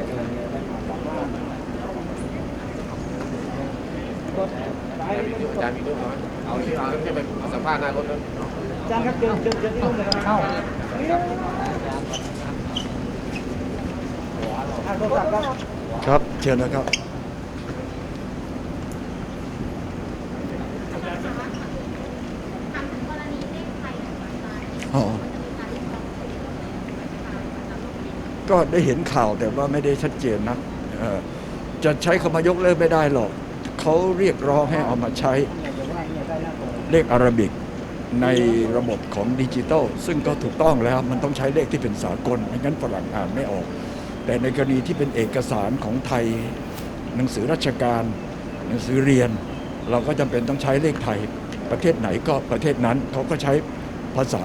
อาจารย์มีรูปไหมเอาที่เอาที่ไปสัมภาษณ์หน้ารถแล้วอาจารย์ครับเดินเดินเดินที่นู่นเลยครับเข้าโทรศัพท์ครับครับเชิญนะครับ ถามถึงกรณีเลขไทยของอาจารย์ที่ อ๋อ จะมีการเรียกร้องสิทธิประโยชน์ในการประจำโรงเรียน ก็ได้เห็นข่าวแต่ว่าไม่ได้ชัดเจนนะเออจะใช้คำว่ายกเลิกไม่ได้หรอกเขาเรียกร้องให้เอามาใช้เลขอาราบิกในระบบของดิจิตอลซึ่งก็ถูกต้องแล้วมันต้องใช้เลขที่เป็นสากลไม่งั้นฝรั่งอ่านไม่ออก แต่ในกรณีที่เป็นเอกสารของไทย หนังสือราชการ หนังสือเรียน เราก็จำเป็นต้องใช้เลขไทย ประเทศไหนก็ประเทศนั้นเขาก็ใช้ภาษา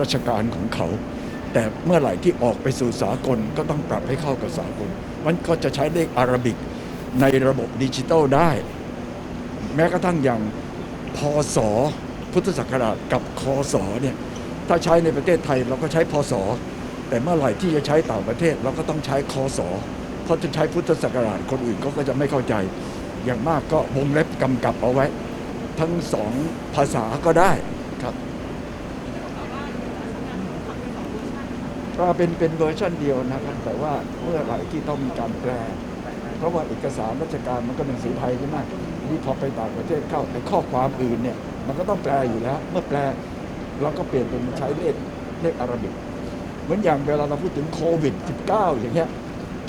ราชการของเขา แต่เมื่อไหร่ที่ออกไปสู่สากลก็ต้องปรับให้เข้ากับสากล มันก็จะใช้เลขอารบิกในระบบดิจิตอลได้ แม้กระทั่งอย่างพศพุทธศักราชกับคศเนี่ยถ้าใช้ในประเทศไทยเราก็ใช้พศ แต่เมื่อไหร่ที่จะใช้ต่างประเทศเราก็ต้องใช้คศเพราะจะใช้พุทธศักราชคนอื่นเขาก็จะไม่เข้าใจ อย่างมากก็วงเล็บกำกับเอาไว้ ทั้งสองภาษาก็ได้ครับ ก็เป็นเป็นเวอร์ชันเดียวนะครับ แต่ว่าเมื่อไหร่ที่ต้องมีการแปลเพราะว่าเอกสารราชการมันก็เป็นสีไทยใช่ไหมนี่พอไปต่างประเทศเข้าไอ้ข้อความอื่นเนี่ย มันก็ต้องแปลอยู่แล้ว เมื่อแปลเราก็เปลี่ยนเป็นใช้เลขเลขอารบิกเหมือนอย่างเวลาเราพูดถึงโควิด -19 อย่างเงี้ย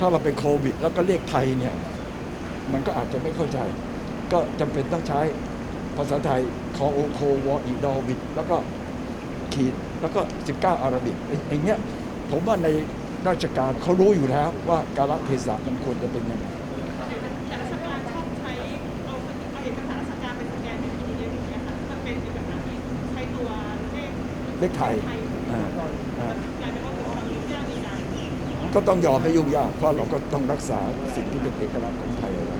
ถ้าเราเป็นโควิด แล้วก็เลขไทยเนี่ยมันก็อาจจะไม่เข้าใจ ก็จำเป็นต้องใช้ภาษาไทยคอโอโควออีดอวิดแล้วก็ขีดแล้วก็ 19อารบิกไอ้เงี้ย ผมว่าในราชการเขารู้อยู่แล้วว่ากาลเทศะมันควรจะเป็นยังไงแต่ราชการชอบใช้เอาเอาเอกสารราชการไปสแกนเป็น PDF อย่างเงี้ยค่ะมันเป็นแบบนั้นที่ใช้ตัวเลขเลขไทยอ่าอ่ากลายเป็นว่าคนยุ่งยากในการก็ต้องยอมให้ยุ่งยากเพราะเราก็ต้องรักษาสิ่งที่เป็นเอกลักษณ์ของไทยเอาไว้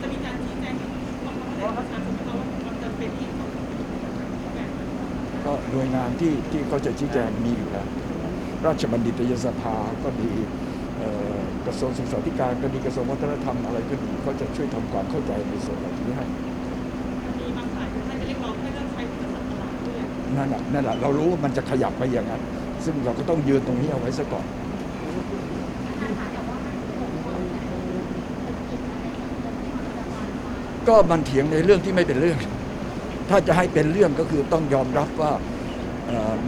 จะมีการชี้แจงบอกว่าประชาชนเขาว่ามันจะเป็นที่ของแบบก็หน่วยงานที่ที่เขาจะชี้แจงมีอยู่แล้ว ราชบัณฑิตยสภาก็ดีเอ่อกระทรวงศึกษาธิการก็ดีกระทรวงวัฒนธรรมอะไรก็ดีก็จะช่วยทำความเข้าใจในส่วนเหล่านี้ให้มีบางฝ่ายที่ให้ไปเรียกร้องให้เลิกใช้พุทธศาสนาด้วยนั่นแหละนั่นแหละเรารู้ว่ามันจะขยับไปอย่างนั้น ซึ่งเราก็ต้องยืนตรงนี้เอาไว้ซะก่อนก็มันเถียงในเรื่องที่ไม่เป็นเรื่อง ถ้าจะให้เป็นเรื่องก็คือต้องยอมรับว่าเอ่อ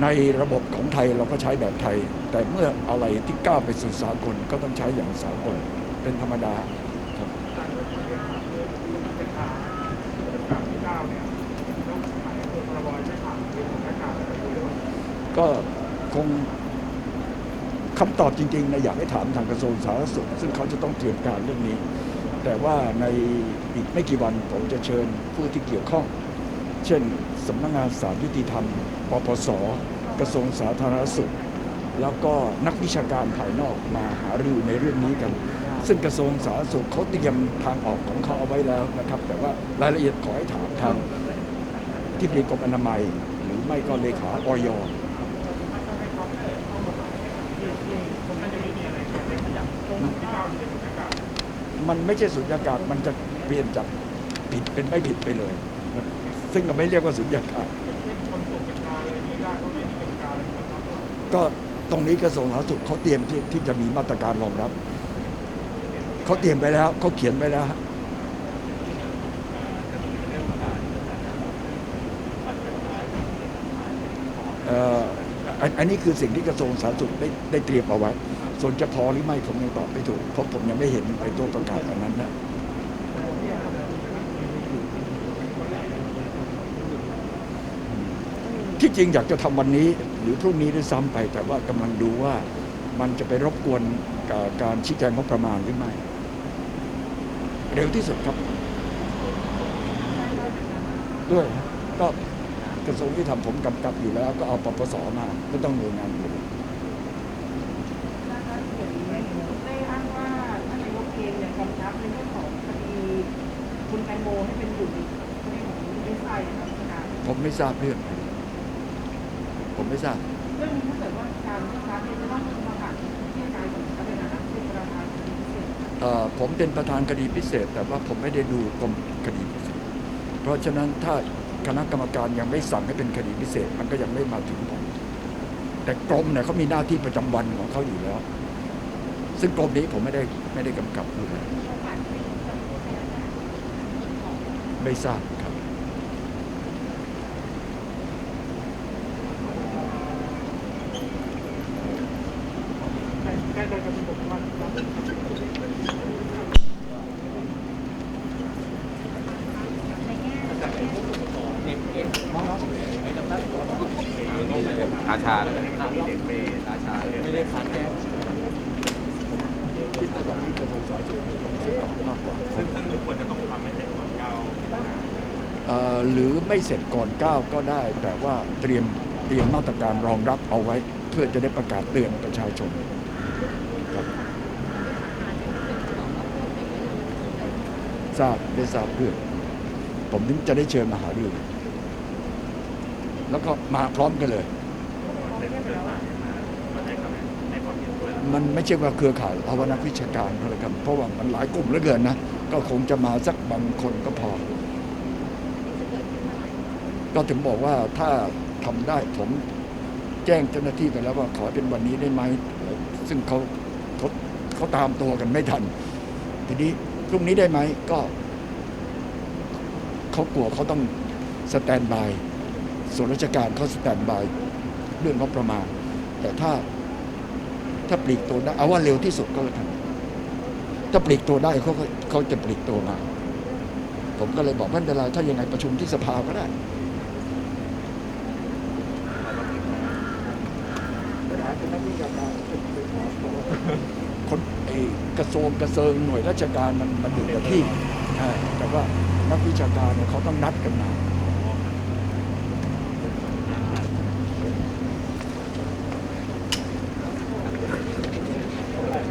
ในระบบของไทยเราก็ใช้แบบไทย แต่เมื่ออะไรที่ก้าวไปสู่สากลก็ต้องใช้อย่างสากลเป็นธรรมดาครับก็คงคำตอบจริงๆนะอยากให้ถามทางกระทรวงสาธารณสุข ซึ่งเขาจะต้องเตรียมการเรื่องนี้ แต่ว่าในอีกไม่กี่วันผมจะเชิญผู้ที่เกี่ยวข้อง เช่น สำนักงานสารยุติธรรม ปปส กระทรวงสาธารณสุข แล้วก็นักวิชาการภายนอกมาหารือในเรื่องนี้กัน ซึ่งกระทรวงสาธารณสุขเขาเตรียมทางออกของเขาเอาไว้แล้วนะครับ แต่ว่ารายละเอียดขอให้ถามทางที่ปรึกรมอนามัย หรือไม่ก็เลขาออยมันไม่ใช่สุญญากาศมันจะเปลี่ยนจากผิดเป็นไม่ผิดไปเลย ซึ่งเราไม่เรียกว่าสุญญากาศก็ตรงนี้กระทรวงสาธารณสุขเขาเตรียมที่ที่จะมีมาตรการรองรับเขาเตรียมไปแล้วเขาเขียนไปแล้วอันอันนี้คือสิ่งที่กระทรวงสาธารณสุขได้ได้เตรียมเอาไว้ส่วนจะพอหรือไม่ผมยังตอบไม่ถูกเพราะผมยังไม่เห็นไอ้ตัวประกาศอันนั้นนะ ที่จริงอยากจะทำวันนี้หรือพรุ่งนี้ด้วยซ้ำไป แต่ว่ากำลังดูว่ามันจะไปรบกวนกับการชี้แจงงบประมาณหรือไม่ เร็วที่สุดครับ ด้วยนะก็กระทรวงที่ทำผมกำกับอยู่แล้ว ก็เอาปปสมาไม่ต้องหน่วยงานอื่นได้อ้างว่าท่านนายกเองเนี่ยกำชับในเรื่องของคดีคุณแตงโมให้เป็นอยู่ในคดีของดีไซน์นะครับอาจารย์ผมไม่ทราบเรื่อง ผมไม่ทราบเรื่องนี้ถ้าเกิดว่าการที่รัฐเนี่ยจะต้องมาผ่านที่อาจารย์ของในฐานะที่เราเอ่อผมเป็นประธานคดีพิเศษ แต่ว่าผมไม่ได้ดูกรมคดีพิเศษ เพราะฉะนั้นถ้าคณะกรรมการยังไม่สั่งให้เป็นคดีพิเศษ มันก็ยังไม่มาถึงผมแต่กรมเนี่ยเขามีหน้าที่ประจำวันของเขาอยู่แล้ว ซึ่งกรมนี้ผมไม่ได้ไม่ได้กำกับดูแลไม่ทราบครับใกล้ๆกันผมว่าราชาราชาไม่ได้ขาดแก้คิดว่าต อนนี้กระทรวงสาธารณสุขเสียก่อนมากกว่าซึ่งซึ่งควรจะต้องทำให้เสร็จก่อนเก้าหรือไม่เสร็จก่อนเก้าก็ได้ แต่ว่าเตรียมเตรียมมาตรการรองรับเอาไว้ เพื่อจะได้ประกาศเตือนประชาชนครับ ทราบได้ทราบเรื่องผมถึงจะได้เชิญมาหารือแล้วก็มาพร้อมกันเลย มันไม่ใช่ว่าเครือข่ายเราว่านักวิชาการอะไรกันเพราะว่ามันหลายกลุ่มเหลือเกินนะ ก็คงจะมาสักบางคนก็พอ ก็ถึงบอกว่าถ้าทำได้ผมแจ้งเจ้าหน้าที่ไปแล้วว่าขอเป็นวันนี้ได้ไหม ซึ่งเขาเขาเขาตามตัวกันไม่ทัน ทีนี้ รุ่งนี้ได้ไหมก็เขากลัวเขาต้องสแตนบายส่วนราชการเขาสแตนบายเรื่องงบประมาณ แต่ถ้าถ้าปลีกตัวได้เอาว่าเร็วที่สุดก็แล้วกันถ้าปลีกตัวได้เขาเขาจะปลีกตัวมา ผมก็เลยบอกว่าเป็นไรถ้ายังไงประชุมที่สภาก็ได้คน กระทรวงกระเซิงหน่วยราชการมันมันอยู่กับที่ใช่แต่ว่านักวิชาการเนี่ยเขาต้องนัดกันมา